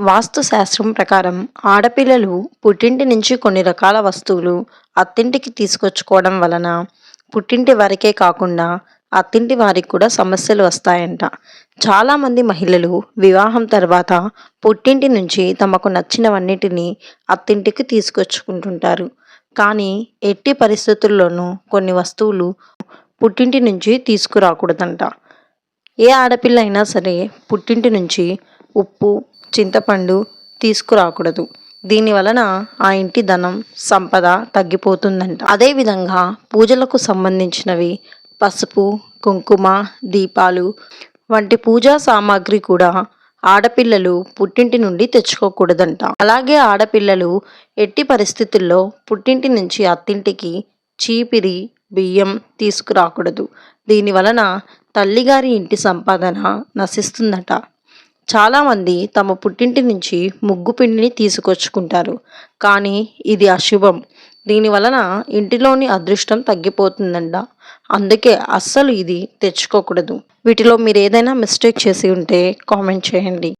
వాస్తు శాస్త్రం ప్రకారం ఆడపిల్లలు పుట్టింటి నుంచి కొన్ని రకాల వస్తువులు అత్తింటికి తీసుకొచ్చుకోవడం వలన పుట్టింటి వారికే కాకుండా అత్తింటి వారికి కూడా సమస్యలు వస్తాయంట. చాలామంది మహిళలు వివాహం తర్వాత పుట్టింటి నుంచి తమకు నచ్చినవన్నిటిని అత్తింటికి తీసుకొచ్చుకుంటుంటారు. కానీ ఎట్టి పరిస్థితుల్లోనూ కొన్ని వస్తువులు పుట్టింటి నుంచి తీసుకురాకూడదంట. ఏ ఆడపిల్ల అయినా సరే పుట్టింటి నుంచి ఉప్పు చింతపండు తీసుకురాకూడదు. దీని వలన ఆ ఇంటి ధనం సంపద తగ్గిపోతుందంట. అదేవిధంగా పూజలకు సంబంధించినవి పసుపు కుంకుమ దీపాలు వంటి పూజా సామాగ్రి కూడా ఆడపిల్లలు పుట్టింటి నుండి తెచ్చుకోకూడదంట. అలాగే ఆడపిల్లలు ఎట్టి పరిస్థితుల్లో పుట్టింటి నుంచి అత్తింటికి చీపిరి బియ్యం తీసుకురాకూడదు. దీని వలన తల్లిగారి ఇంటి సంపాదన నశిస్తుందట. చాలామంది తమ పుట్టింటి నుంచి ముగ్గు పిండిని తీసుకొచ్చుకుంటారు. కానీ ఇది అశుభం. దీని వలన ఇంటిలోని అదృష్టం తగ్గిపోతుందంట. అందుకే అస్సలు ఇది తెచ్చుకోకూడదు. వీటిలో మీరు ఏదైనా మిస్టేక్ చేసి ఉంటే కామెంట్ చేయండి.